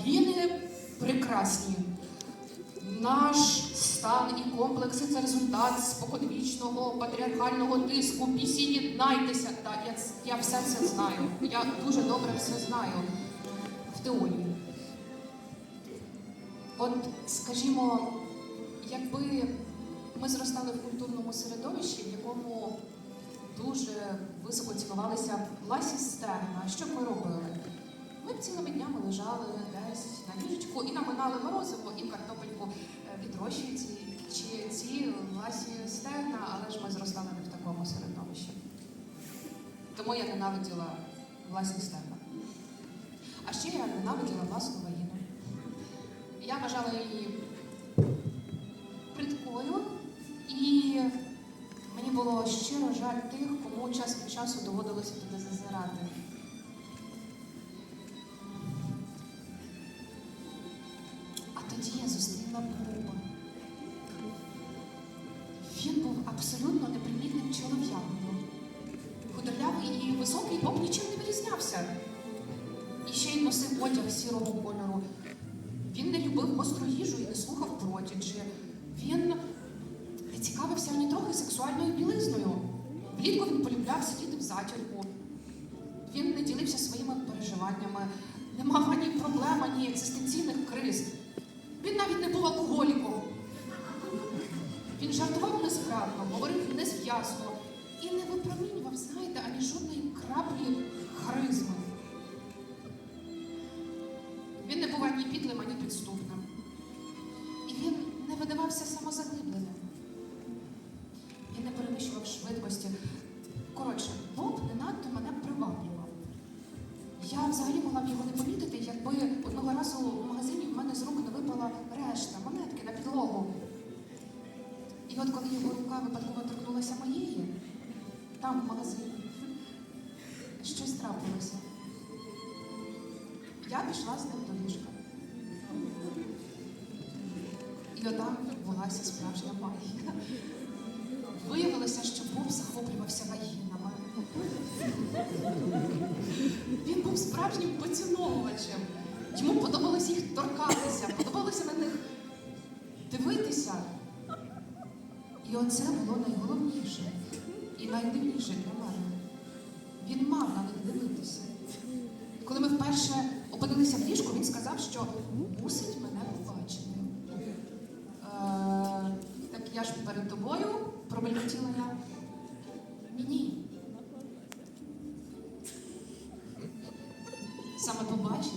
Вагіни прекрасні. Наш стан і комплекси це результат споконвічного патріархального тиску. Бісі єднайтеся. Та я, я все це знаю. Я дуже добре все знаю в теорії. От, скажімо, якби ми зростали в культурному середовищі, в якому дуже високо цінувалися б ласі стегна, що б ми робили? Ми цілими днями лежали десь на ліжечку і наминали морозиво і картопельку е, відрощуючи чи ці ласі стегна, але ж ми зростали не в такому середовищі. Тому я ненавиділа власні стегна. А ще я ненавиділа власну вагіну. Я вважала її придкою, і мені було щиро жаль тих, кому час від часу доводилося туди зазирати. Чолов'яком. Худорлявий і високий Боб нічим не вирізнявся. І ще й носив одяг сірого кольору. Він не любив гостру їжу і не слухав продіджі. Він не цікавився ані трохи сексуальною білизною. Влітку він полюбляв сидіти в затінку. Він не ділився своїми переживаннями, не мав ані проблем, ані екзистенційних криз. Він навіть не був алкоголіком. Жартував незграбно, говорив незв'язно і не випромінював, знаєте, ані жодної краплі харизми. Він не був ані підлим, ані підступним. І він не видавався самозаглибленим. Він не перевищував швидкості. Коротше, Боб не надто мене приваблював. Я взагалі могла б його не помітити, якби одного разу в магазині в мене з рук не випала решта, монетки на підлогу. І от коли його рука випадково торкнулася моєї, там в магазині, щось трапилося. Я пішла з ним до ліжка. І отам відбулася справжня магія. Виявилося, що Боб захоплювався вагінами. Він був справжнім поціновувачем. Йому подобалось їх торкатися, подобалося на них дивитися. І оце було найголовніше і найдивніше для мене. Він мав на них дивитися. Коли ми вперше опинилися в ліжку, він сказав, що мусить мене побачити. Е, так я ж перед тобою промелькотіла я. Ні. Саме побачити.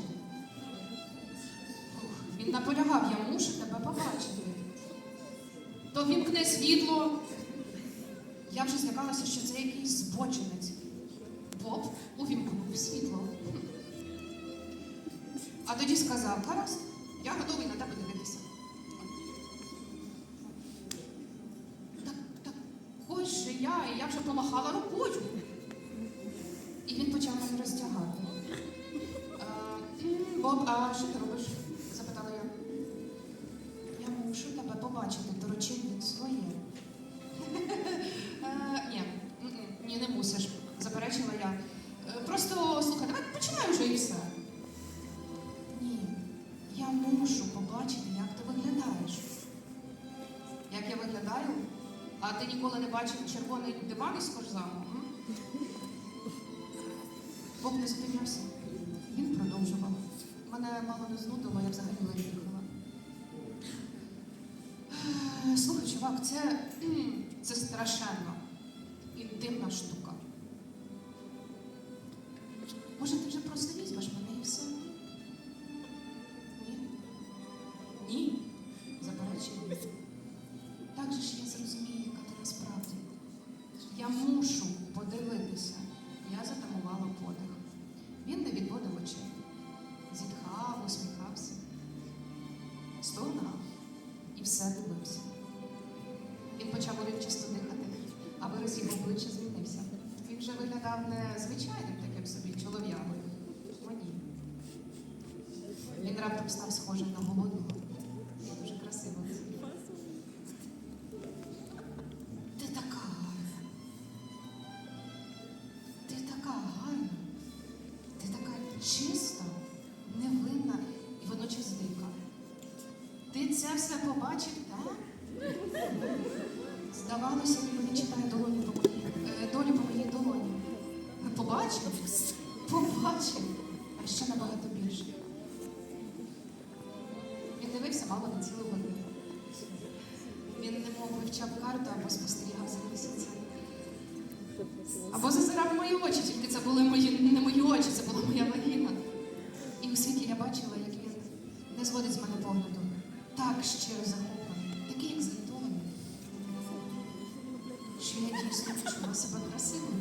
Він наполягав, я мушу тебе побачити. Вімкне світло. Я вже злякалася, що це якийсь збочинець. Боб увімкнув світло. А тоді сказав, гаразд, я готовий на тебе дивитися. Так, так, ось же я, і я вже помахала рукою. І він почав мене розтягати. Е, Боб, а що ти робиш? Мушу побачити, як ти виглядаєш. Як я виглядаю? А ти ніколи не бачив червоний диван із кожзаму? м? Боб не зупинявся. Він продовжував. Мене мало не знудило, я взагалі ледь дихала. Е, Слухай, чувак, це, це страшенно інтимна штука. Стогнав і все дивився. Він почав уривчасто дихати, а вираз його обличчя змінився. Він вже виглядав не звичайним таким собі чолов'ягою. Мені. Він раптом став схожим на голодного. Дуже красиво. Ти така гарна. Ти така гарна. Ти така чиста, невинна, і воно Він це все побачив, так? Здавалося, він читає долоні по моїй, е, долю по моїй долоні. Побачив? Побачив. А ще набагато більше. Він дивився мало на цілу годину. Він немов вивчав карту або спостерігав за місяцем. Або зазирав мої очі, тільки це були мої, не мої очі, це була моя вагіна. І світлі я бачила, як він не зводить з мене погляду. Так щиро захоплений, такий як зготований, що я дійсно відчула себе красивою.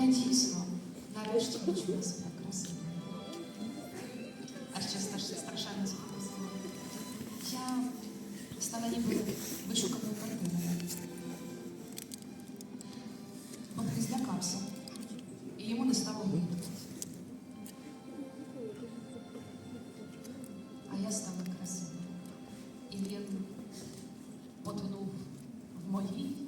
Я дійсно нарешті відчула себе красивою. А ще страш- страшенно захопила. Я стала ніби вишуканою картиною. Він злякався, і йому не стало видно. Thank you.